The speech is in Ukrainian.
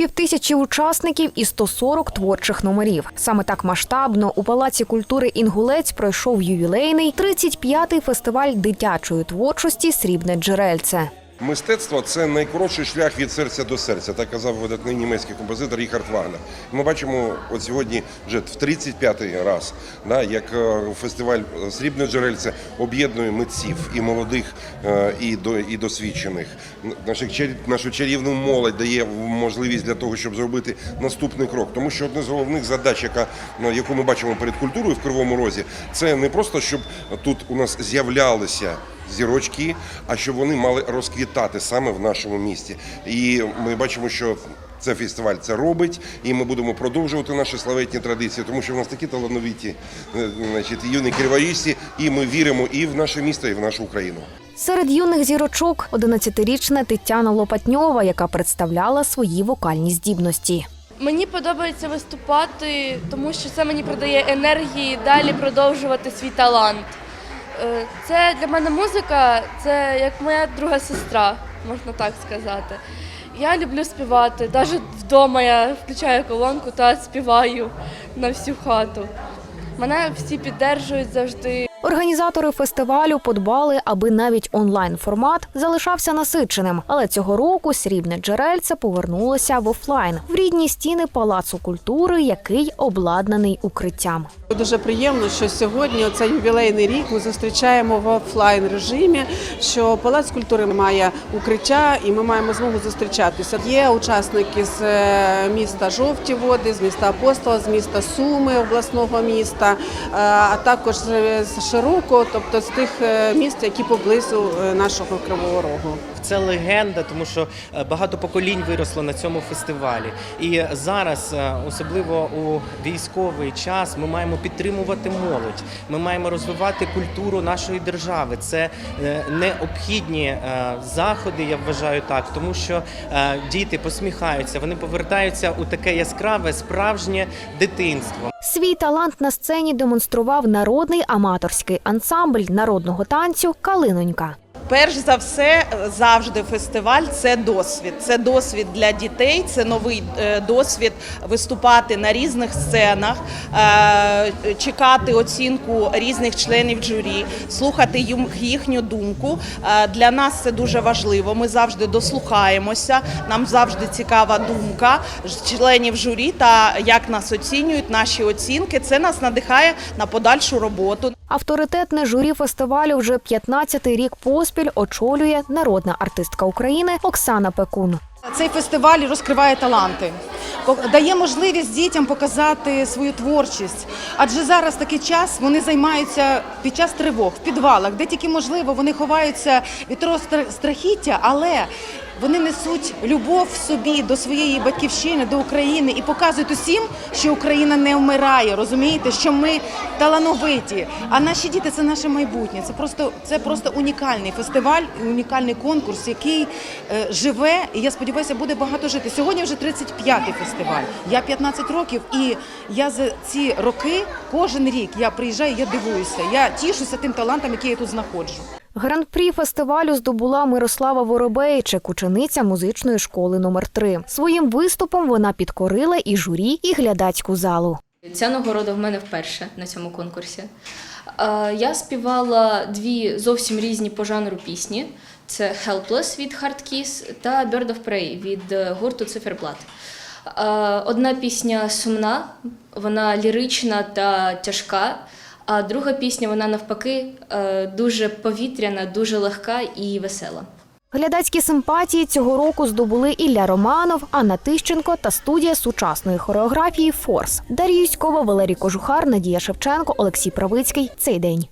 Півтисячі учасників і 140 творчих номерів. Саме так масштабно у Палаці культури Інгулець пройшов ювілейний 35-й фестиваль дитячої творчості Срібне джерельце. Мистецтво це найкоротший шлях від серця до серця, так казав видатний німецький композитор Ріхард Вагнер. Ми бачимо от сьогодні вже в 35-й раз, да, як е, фестиваль Срібне джерельце об'єднує митців і молодих, е, і, до, і досвідчених. Нашу чарівну молодь дає можливість для того, щоб зробити наступний крок. Тому що одна з головних задач, яка, яку ми бачимо перед культурою в Кривому Розі, це не просто, щоб тут у нас з'являлися зірочки, а щоб вони мали розквітати саме в нашому місті. І ми бачимо, що це фестиваль це робить, і ми будемо продовжувати наші славетні традиції, тому що в нас такі талановиті е, значить, юні криворіжці, і ми віримо і в наше місто, і в нашу Україну. Серед юних зірочок 11-річна Тетяна Лопатньова, яка представляла свої вокальні здібності. Мені подобається виступати, тому що це мені придає енергії далі продовжувати свій талант. Е, Це для мене музика, це як моя друга сестра, можна так сказати. Я люблю співати. Навіть вдома я включаю колонку та співаю на всю хату. Мене всі підтримують завжди. Організатори фестивалю подбали, аби навіть онлайн-формат залишався насиченим. Але цього року срібне джерельце повернулося в офлайн в рідні стіни палацу культури, який обладнаний укриттям. Дуже приємно, що сьогодні цей ювілейний рік ми зустрічаємо в офлайн режимі. Що палац культури має укриття, і ми маємо змогу зустрічатися. Є учасники з е, міста Жовті Води, з міста Апостола, з міста Суми, обласного міста, е, а також з Широко, тобто з тих е, міст, які поблизу е, нашого Кривого Рогу. Це легенда, тому що е, багато поколінь виросло на цьому фестивалі. І зараз, особливо у військовий час, ми маємо підтримувати молодь. Ми маємо розвивати культуру нашої держави. Це необхідні заходи, я вважаю так, тому що діти посміхаються, вони повертаються у таке яскраве справжнє дитинство. Свій талант на сцені демонстрував народний аматорський ансамбль народного танцю Калинонька. Перш за все, завжди фестиваль це досвід. Це досвід для дітей, це новий е, досвід виступати на різних сценах, е, чекати оцінку різних членів журі, слухати їхню думку. Е, Для нас це дуже важливо. Ми завжди дослухаємося. Нам завжди цікава думка членів журі та як нас оцінюють, наші оцінки. Це нас надихає на подальшу роботу. Авторитетне журі фестивалю вже 15-й рік поспіль очолює народна артистка України Оксана Пекун. Цей фестиваль розкриває таланти, дає можливість дітям показати свою творчість. Адже зараз такий час вони займаються під час тривог в підвалах, де тільки можливо вони ховаються від того але вони несуть любов собі до своєї батьківщини, до України і показують усім, що Україна не вмирає. Розумієте, що ми талановиті. А наші діти це наше майбутнє. Це просто це просто унікальний фестиваль, унікальний конкурс, який е, живе. І я сподіваюся, буде багато жити. Сьогодні вже 35-й фестиваль. Я 15 років, і я за ці роки кожен рік я приїжджаю, я дивуюся. Я тішуся тим талантом, який я тут знаходжу. Гран-прі фестивалю здобула Мирослава Воробейчик, учениця музичної школи номер 3 Своїм виступом вона підкорила і журі, і глядацьку залу. Ця нагорода в мене вперше на цьому конкурсі. Е, Я співала дві зовсім різні по жанру пісні: це Helpless від Hard Kiss та Bird of Prey від е, гурту Циферблат. Е, Одна пісня сумна, вона лірична та тяжка. А друга пісня, вона навпаки е, дуже повітряна, дуже легка і весела. Глядацькі симпатії цього року здобули Ілля Романов, Анна Тищенко та студія сучасної хореографії Форс. Дар'я Юськова, Валерій Кожухар, Надія Шевченко, Олексій Правицький. Цей день.